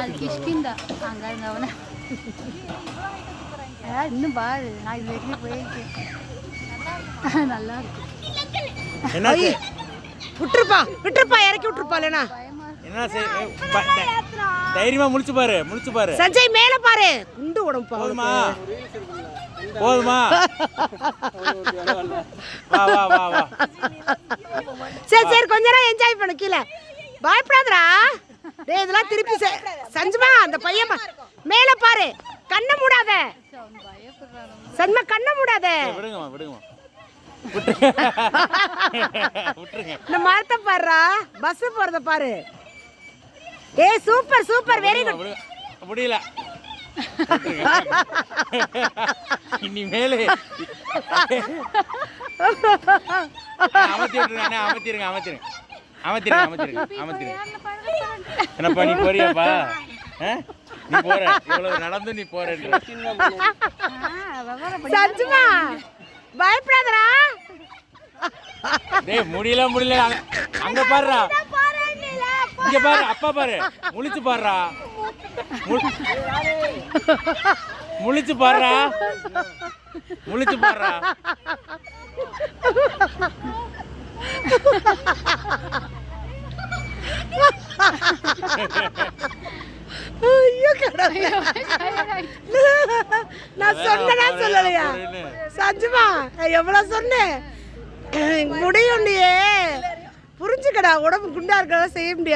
அது கிஷ்கிந்த. அங்கே அங்கே அவனை. ஏ, இன்னும் பாரு. நான் இது வரைக்கும் போயிருக்கேன். நல்லா இருக்கு விட்டுருப்பா. விட்டுருப்பா. இறக்கி விட்டுருப்பா இல்லைனா என்ன தைரியமா முழிச்சு பாரு முழிச்சு பாரு. சஞ்சய் மேல பாரு. குண்டு உடம்பு போதுமா? போதுமா? வா வா வா வா. சரி சரி. கொஞ்ச நேரம் என்ஜாய் பண்ணு. கீழே. பயப்படாதடா. டேய் இதெல்லாம் திருப்பி சஞ்சுமா அந்த பையன் மேல பாரு கண்ணை மூடாத. சஞ்சுமா கண்ணை மூடாத. விடுங்கம்மா விடுங்கம்மா. இந்த மரத்தை பாருடா பஸ் போறத பாரு. ஏய் சூப்பர் சூப்பர் வெரி குட். முடியல. இனிமேலு. அமர்த்தி விட்டுருங்க அமர்த்திருங்க. அமர்த்திருங்க அமர்த்திருங்க அமர்த்திருங்க என்னப்பா நீ போறியாப்பா? ஆ? நீ போற. இவ்வளவு நடந்து நீ போறேன்ற. சஞ்சுமா பயப்படாதடா. டேய் முடியல முடியல. அங்க- அங்க பாருடா. இங்க பாரு அப்பா பாரு. முழிச்சு பாருடா. முழி- முழிச்சு பாருடா. முழிச்சு பாருடா. ஐயோ கடவுளே. நான் சொன்னனா சொல்லலையா? சஞ்சுமா நான் எவ்வளவு சொன்னேன்? முடியும் புரிஞ்சுக்கடா உடம்பு குண்டா இருக்கிறதா செய்ய முடியாது.